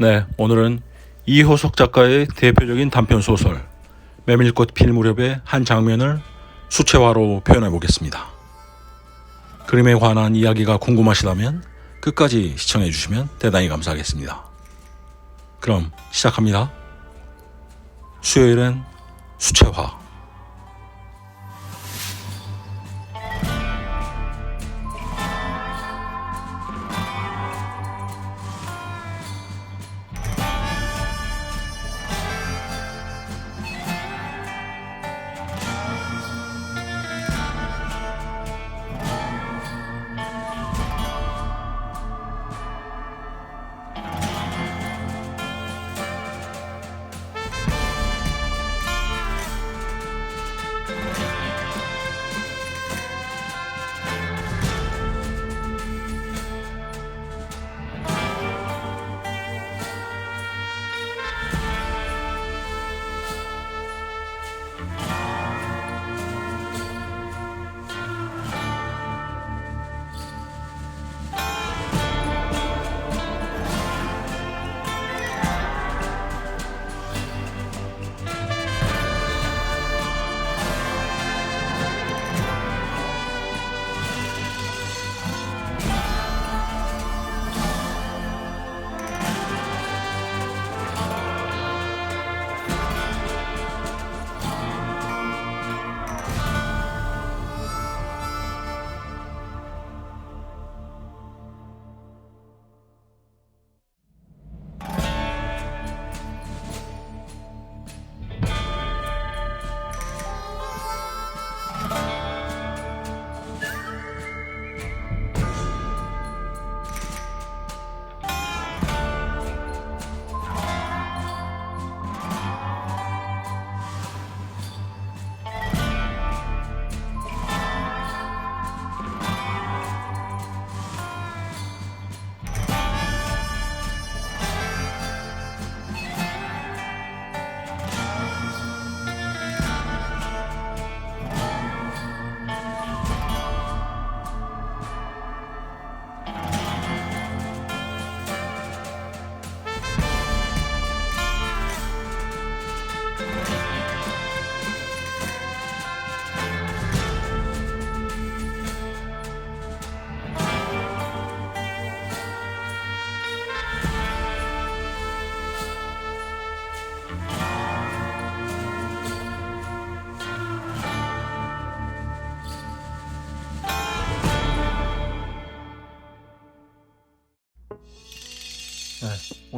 네, 오늘은 이호석 작가의 대표적인 단편 소설 메밀꽃 필 무렵의 한 장면을 수채화로 표현해 보겠습니다. 그림에 관한 이야기가 궁금하시다면 끝까지 시청해 주시면 대단히 감사하겠습니다. 그럼 시작합니다. 수요일엔 수채화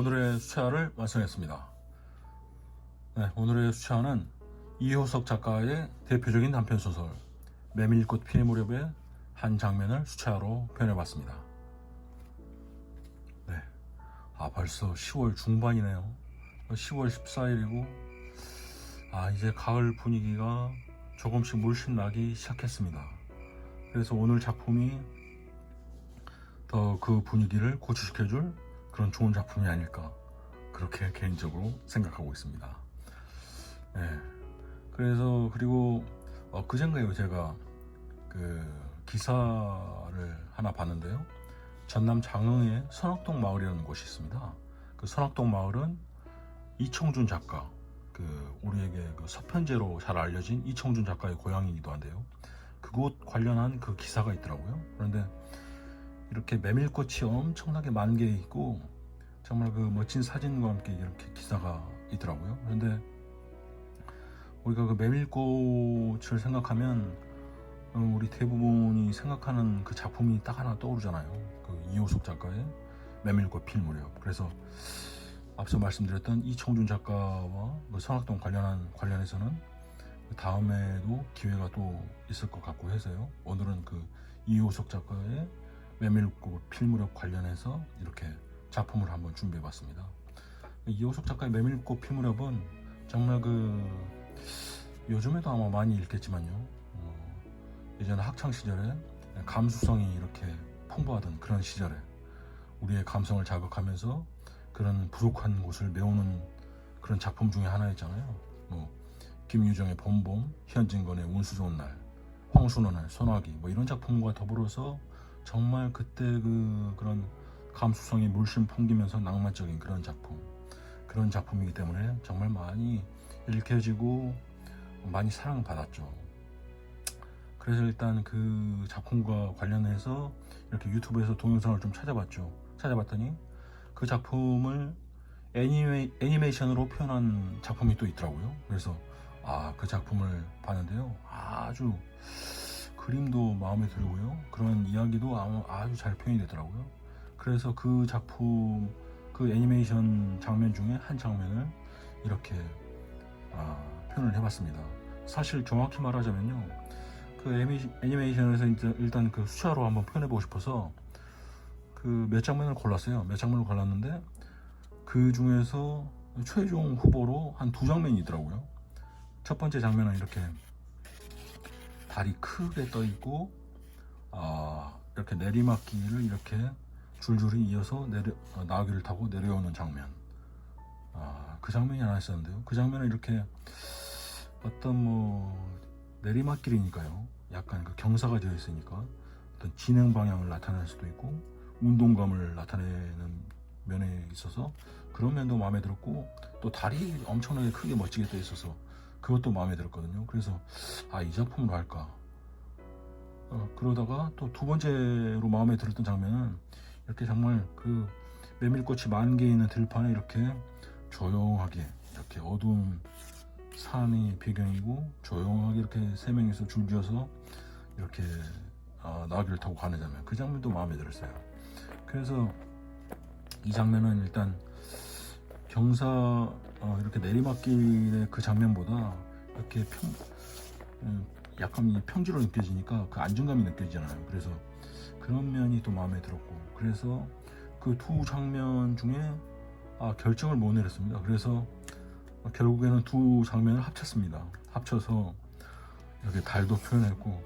오늘의 수채화를 완성했습니다. 네, 오늘의 수채화는 이호석 작가의 대표적인 단편 소설 메밀꽃 피의 무렵의 한 장면을 수채화로 표현해봤습니다. 네, 아 벌써 10월 중반이네요. 10월 14일이고 아 이제 가을 분위기가 조금씩 물씬 나기 시작했습니다. 그래서 오늘 작품이 더 그 분위기를 고취시켜줄 그런 좋은 작품이 아닐까 그렇게 개인적으로 생각하고 있습니다. 네. 그래서 그리고 어, 그젠가요 제가 그 기사를 하나 봤는데요. 전남 장흥에 선악동 마을이라는 곳이 있습니다. 그 선악동 마을은 이청준 작가 그 우리에게 그 서편제로 잘 알려진 이청준 작가의 고향이기도 한데요. 그곳 관련한 그 기사가 있더라고요. 그런데 이렇게 메밀꽃이 엄청나게 만개 있고 정말 그 멋진 사진과 함께 이렇게 기사가 있더라고요. 그런데 우리가 그 메밀꽃을 생각하면 어, 우리 대부분이 생각하는 그 작품이 딱 하나 떠오르잖아요. 그 이호석 작가의 메밀꽃 필 무렵. 그래서 앞서 말씀드렸던 이청준 작가와 그 선악동 관련한 관련해서는 그 다음에도 기회가 또 있을 것 같고 해서요. 오늘은 그 이호석 작가의 메밀꽃 필 무렵 관련해서 이렇게 작품을 한번 준비해봤습니다. 이호석 작가의 메밀꽃 필 무렵은 정말 그 요즘에도 아마 많이 읽겠지만요. 어, 예전 학창 시절에 감수성이 이렇게 풍부하던 그런 시절에 우리의 감성을 자극하면서 그런 부족한 곳을 메우는 그런 작품 중에 하나였잖아요. 뭐 김유정의 봄봄, 현진건의 운수 좋은 날, 황순원의 소나기 뭐 이런 작품과 더불어서 정말 그때 그 그런 감수성이 물씬 풍기면서 낭만적인 그런 작품 그런 작품이기 때문에 정말 많이 읽혀지고 많이 사랑받았죠. 그래서 일단 그 작품과 관련해서 이렇게 유튜브에서 동영상을 좀 찾아봤죠. 찾아봤더니 그 작품을 애니메, 애니메이션으로 표현한 작품이 또 있더라고요. 그래서 아 그 작품을 봤는데요. 아주 그림도 마음에 들고요. 그런 이야기도 아주 잘 표현이 되더라고요. 그래서 그 작품 그 애니메이션 장면 중에 한 장면을 이렇게 아, 표현을 해봤습니다. 사실 정확히 말하자면요, 그 애니, 애니메이션에서 일단 그 수차로 한번 표현해보고 싶어서 그 몇 장면을 골랐어요. 몇 장면을 골랐는데 그 중에서 최종 후보로 한 두 장면이 있더라고요. 첫 번째 장면은 이렇게 달이 크게 떠 있고 아, 이렇게 내리막길을 이렇게 줄줄이 이어서 내려 어, 나귀를 타고 내려오는 장면. 아, 그 장면이 하나 있었는데요. 그 장면은 이렇게 어떤 뭐 내리막길이니까요. 약간 그 경사가 되어 있으니까 어떤 진행 방향을 나타낼 수도 있고 운동감을 나타내는 면에 있어서 그런 면도 마음에 들었고 또 달이 엄청나게 크게 멋지게 떠 있어서 그것도 마음에 들었거든요. 그래서 아 이 작품으로 할까. 어, 그러다가 또 두 번째로 마음에 들었던 장면은 이렇게 정말 그 메밀꽃이 만 개 있는 들판에 이렇게 조용하게 이렇게 어두운 산이 배경이고 조용하게 이렇게 세 명이서 줄지어서 이렇게 아, 나귀를 타고 가는 장면 그 장면도 마음에 들었어요. 그래서 이 장면은 일단 경사 어, 이렇게 내리막길의 그 장면보다 이렇게 평 음, 약간 이 평지로 느껴지니까 그 안정감이 느껴지잖아요. 그래서 그런 면이 또 마음에 들었고 그래서 그 두 장면 중에 아, 결정을 못 내렸습니다. 그래서 결국에는 두 장면을 합쳤습니다. 합쳐서 이렇게 달도 표현했고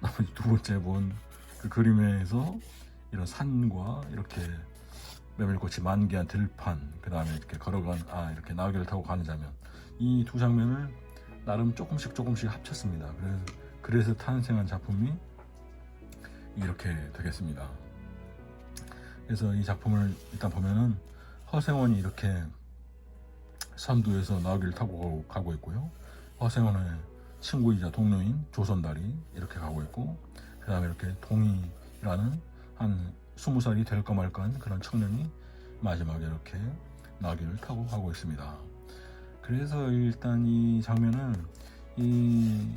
나머지 두 번째 본 그 그림에서 이런 산과 이렇게 메밀꽃이 만개한 들판 그 다음에 이렇게 걸어간 아 이렇게 나귀를 타고 가는 장면 이 두 장면을 나름 조금씩 조금씩 합쳤습니다. 그래서 그래서 탄생한 작품이 이렇게 되겠습니다. 그래서 이 작품을 일단 보면은 허생원이 이렇게 선두에서 나귀를 타고 가고 있고요. 허생원의 친구이자 동료인 조선달이 이렇게 가고 있고 그 다음에 이렇게 동이라는 한 스무 살이 될까 말까한 그런 청년이 마지막에 이렇게 나귀를 타고 가고 있습니다. 그래서 일단 이 장면은 이,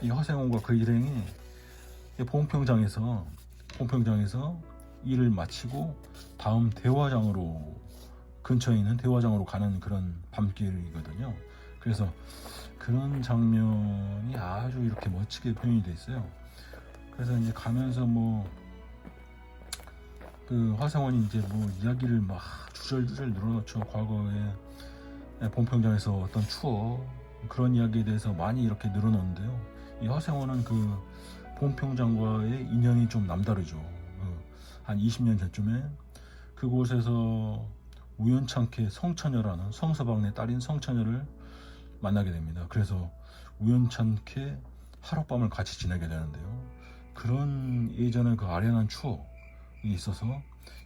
이 허생원과 그 일행이 이 봉평장에서 봉평장에서 일을 마치고 다음 대화장으로 근처에 있는 대화장으로 가는 그런 밤길이거든요. 그래서 그런 장면이 아주 이렇게 멋지게 표현이 돼 있어요. 그래서 이제 가면서 뭐 그 화성원이 이제 뭐 이야기를 막 주절주절 늘어놓죠. 과거에 본평장에서 어떤 추억 그런 이야기에 대해서 많이 이렇게 늘어놓는데요. 이 화성원은 그 본평장과의 인연이 좀 남다르죠. 그한 20년 전쯤에 그곳에서 우연찮게 성처녀라는 성서방네 딸인 성처녀를 만나게 됩니다. 그래서 우연찮게 하룻밤을 같이 지내게 되는데요. 그런 예전의 그 아련한 추억이 있어서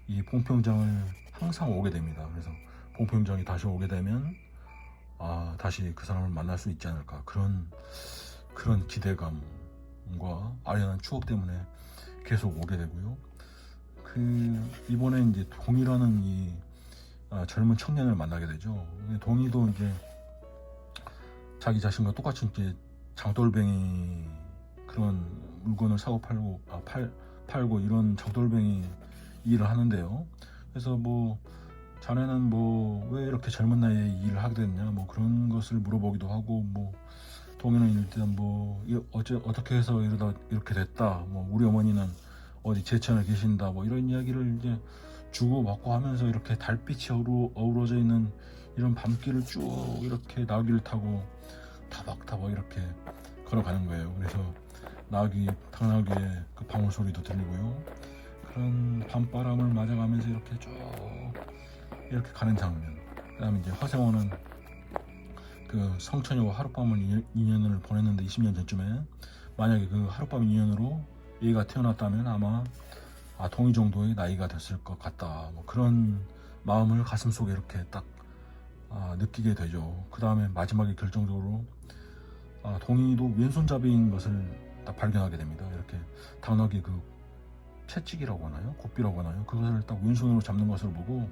이 봉평장을 항상 오게 됩니다. 그래서 봉평장이 다시 오게 되면 아 다시 그 사람을 만날 수 있지 않을까 그런 그런 기대감과 아련한 추억 때문에 계속 오게 되고요. 그 이번에 이제 동이라는 이 아, 젊은 청년을 만나게 되죠. 동이도 이제 자기 자신과 똑같이 이제 장돌뱅이 그런 물건을 사고 팔고 아, 팔 팔고 이런 장돌뱅이 일을 하는데요. 그래서 뭐 자네는 뭐 왜 이렇게 젊은 나이에 이 일을 하게 됐냐 뭐 그런 것을 물어보기도 하고 뭐 동이는 일단 뭐 이- 어째 어떻게 해서 이러다 이렇게 됐다 뭐 우리 어머니는 어디 제천에 계신다 뭐 이런 이야기를 이제 주고 받고 하면서 이렇게 달빛이 어우러, 어우러져 있는 이런 밤길을 쭉 이렇게 나귀를 타고 타박타박 이렇게 걸어가는 거예요. 그래서 나귀 당나귀의 그 방울 소리도 들리고요. 그런 밤바람을 맞아가면서 이렇게 쭉 이렇게 가는 장면. 그다음에 이제 허생원은 그 성천이와 하룻밤을 인- 인연을 보냈는데 20년 전쯤에 만약에 그 하룻밤 인연으로 얘가 태어났다면 아마 아 동의 정도의 나이가 됐을 것 같다. 뭐 그런 마음을 가슴 속에 이렇게 딱 아, 느끼게 되죠. 그 다음에 마지막에 결정적으로 아, 동의도 왼손잡이인 것을 딱 발견하게 됩니다. 이렇게 당나귀 그 채찍이라고 하나요? 고삐라고 하나요? 그것을 딱 왼손으로 잡는 것을 보고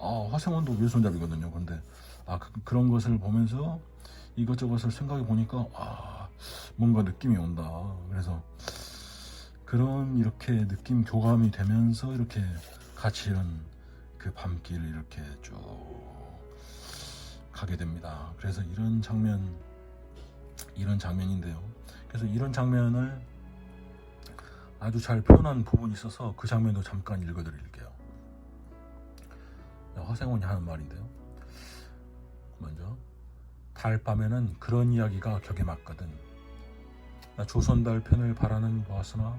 아 화생원도 왼손잡이거든요. 근데 아 그, 런 것을 보면서 이것저것을 생각해 보니까 아 뭔가 느낌이 온다. 그래서 그런 이렇게 느낌 교감이 되면서 이렇게 같이 이런 그 밤길 이렇게 쭉 가게 됩니다. 그래서 이런 장면 이런 장면인데요. 그래서 이런 장면을 아주 잘 표현한 부분이 있어서 그 장면도 잠깐 읽어드릴게요. 화생원이 하는 말인데요. 먼저 달밤에는 그런 이야기가 격에 맞거든. 나 조선달 편을 바라는 보았으나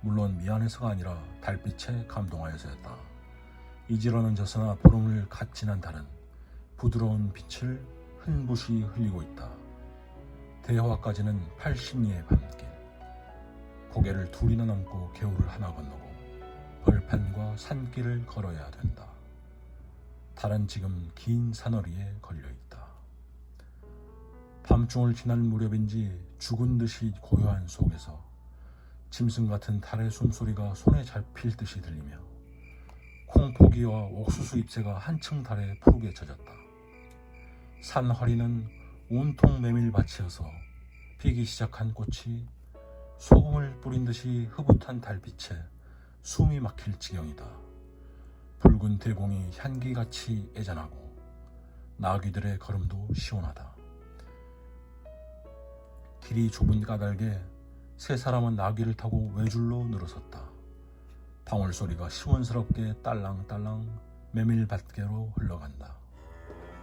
물론 미안해서가 아니라 달빛에 감동하여서였다. 이지러는 젖으나 보름을 갓 지난 달은 부드러운 빛을 흔붓이 흘리고 있다. 대화까지는 80리의 밤길. 고개를 둘이나 넘고 개울을 하나 건너고 벌판과 산길을 걸어야 된다. 달은 지금 긴 산허리에 걸려 있다. 밤중을 지날 무렵인지 죽은 듯이 고요한 속에서 짐승 같은 달의 숨소리가 손에 잡힐 듯이 들리며 콩포기와 옥수수 잎새가 한층 달에 푸르게 젖었다. 산 허리는 온통 메밀밭이어서 피기 시작한 꽃이 소금을 뿌린 듯이 흐뭇한 달빛에 숨이 막힐 지경이다. 붉은 대공이 향기같이 애잔하고 나귀들의 걸음도 시원하다. 길이 좁은 까닭에 세 사람은 나귀를 타고 외줄로 늘어섰다. 방울 소리가 시원스럽게 딸랑딸랑 메밀밭계로 흘러간다.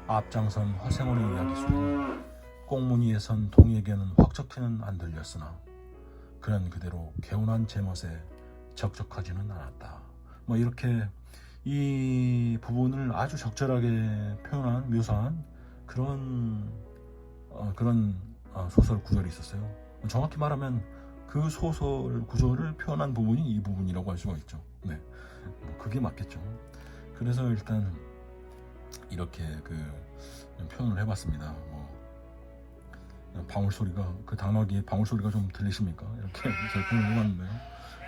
앞장선 화생원의 이야기 소리는 꽁무니에 선 동에게는 확 적히는 안 들렸으나 그는 그대로 개운한 제멋에 적적하지는 않았다. 뭐 이렇게 이 부분을 아주 적절하게 표현한 묘사한 그런 어, 그런 어, 소설 구절이 있었어요. 정확히 말하면 그 소설 구절을 표현한 부분이 이 부분이라고 할 수가 있죠. 네, 뭐 그게 맞겠죠. 그래서 일단 이렇게 그 표현을 해봤습니다. 뭐 방울 소리가 그 단어기에 방울 소리가 좀 들리십니까? 이렇게 표현을 해봤는데요.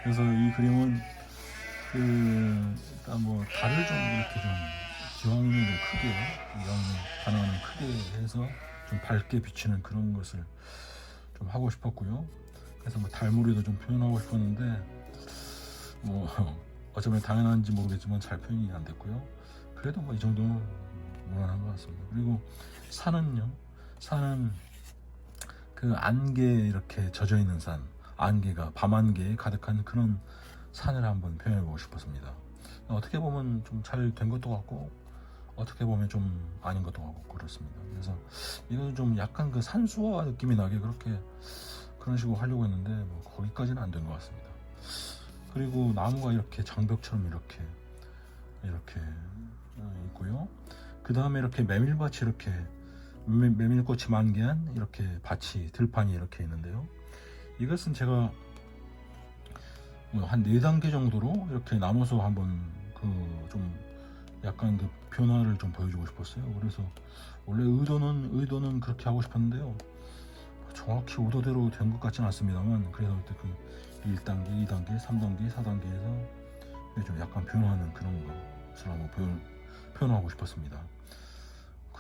그래서 이 그림은 그 일단 뭐 달을 좀 이렇게 좀 기왕이면 좀 크게 이왕이면 가능한 크게 해서 좀 밝게 비치는 그런 것을 좀 하고 싶었고요. 그래서 뭐 달무리도 좀 표현하고 싶었는데 뭐 어쩌면 당연한지 모르겠지만 잘 표현이 안 됐고요. 그래도 뭐 이 정도는 무난한 것 같습니다. 그리고 산은요. 산은 그 안개 이렇게 젖어 있는 산, 안개가 밤안개에 가득한 그런 산을 한번 표현해 보고 싶었습니다. 어떻게 보면 좀 잘 된 것도 같고 어떻게 보면 좀 아닌 것도 같고 그렇습니다. 그래서 이건 좀 약간 그 산수화 느낌이 나게 그렇게 그런 식으로 하려고 했는데 뭐 거기까지는 안 된 것 같습니다. 그리고 나무가 이렇게 장벽처럼 이렇게 이렇게 어, 있고요. 그 다음에 이렇게 메밀밭이 이렇게 메- 메밀꽃이 만개한 이렇게 밭이 들판이 이렇게 있는데요. 이것은 제가 뭐한네 단계 정도로 이렇게 나눠서 한번 그 좀 약간 그 변화를 좀 보여주고 싶었어요. 그래서 원래 의도는 의도는 그렇게 하고 싶었는데요. 정확히 의도대로 된 것 같지는 않습니다만 그래서 그 1단계, 2단계, 3단계, 4단계에서 좀 약간 변화하는 그런 것을 한번 표현, 표현하고 싶었습니다.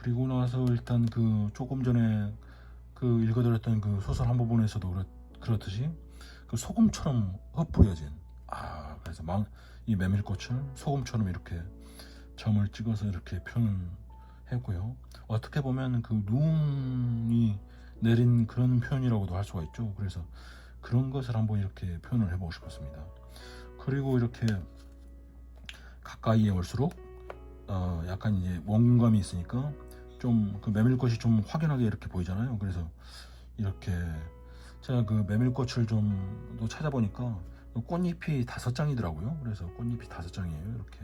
그리고 나서 일단 그 조금 전에 그 읽어드렸던 그 소설 한 부분에서도 그렇, 그렇듯이 그 소금처럼 흩뿌려진 아 그래서 막이 메밀꽃을 소금처럼 이렇게 점을 찍어서 이렇게 표현했고요. 어떻게 보면 그 눈이 내린 그런 표현이라고도 할 수가 있죠. 그래서 그런 것을 한번 이렇게 표현을 해보고 싶었습니다. 그리고 이렇게 가까이에 올수록 어 약간 이제 원감이 있으니까 좀 그 메밀꽃이 좀 확연하게 이렇게 보이잖아요. 그래서 이렇게 제가 그 메밀꽃을 좀 또 찾아보니까 꽃잎이 다섯 장이더라고요. 그래서 꽃잎이 다섯 장이에요. 이렇게.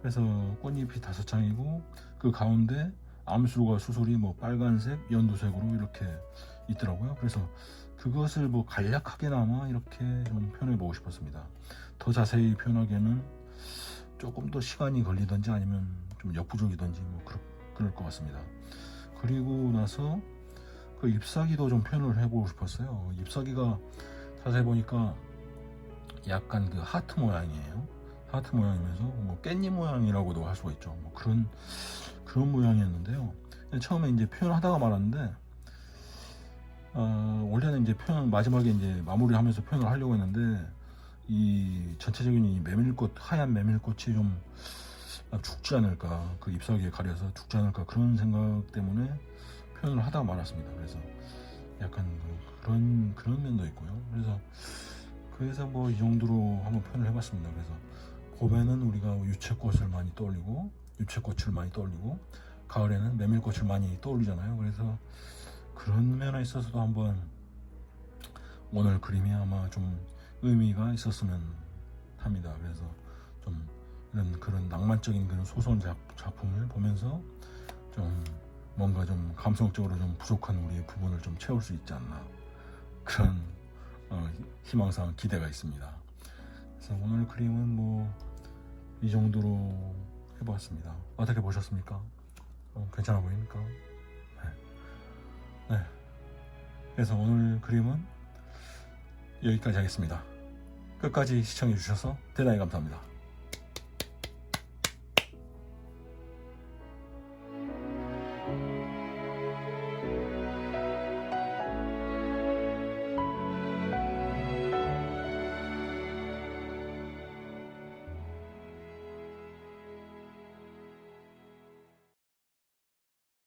그래서 꽃잎이 다섯 장이고 그 가운데 암술과 수술이 뭐 빨간색, 연두색으로 이렇게 있더라고요. 그래서 그것을 뭐 간략하게나마 이렇게 좀 표현해 보고 싶었습니다. 더 자세히 표현하기에는 조금 더 시간이 걸리든지 아니면 좀 역부족이든지 뭐 그럴, 그럴 것 같습니다. 그리고 나서 그 잎사귀도 좀 표현을 해보고 싶었어요. 잎사귀가 자세히 보니까 약간 그 하트 모양이에요. 하트 모양이면서 뭐 깻잎 모양이라고도 할 수가 있죠. 뭐 그런 그런 모양이었는데요. 처음에 이제 표현하다가 말았는데 어, 원래는 이제 표현 마지막에 이제 마무리하면서 표현을 하려고 했는데 이 전체적인 이 메밀꽃 하얀 메밀꽃이 좀 죽지 않을까 그 잎사귀에 가려서 죽지 않을까 그런 생각 때문에 표현을 하다가 말았습니다. 그래서 약간 그- 그런 그런 면도 있고요. 그래서 그래서 뭐 이 정도로 한번 표현을 해봤습니다. 그래서 봄에는 우리가 유채꽃을 많이 떠올리고 유채꽃을 많이 떠올리고 가을에는 메밀꽃을 많이 떠올리잖아요. 그래서 그런 면에 있어서도 한번 오늘 그림이 아마 좀 의미가 있었으면 합니다. 그래서 그런 낭만적인 그런 소설 작, 작품을 보면서 좀 뭔가 좀 감성적으로 좀 부족한 우리의 부분을 좀 채울 수 있지 않나 그런 어, 희망사항 기대가 있습니다. 그래서 오늘 그림은 뭐 이 정도로 해보았습니다. 어떻게 보셨습니까? 어, 괜찮아 보입니까? 네. 네. 그래서 오늘 그림은 여기까지 하겠습니다. 끝까지 시청해 주셔서 대단히 감사합니다.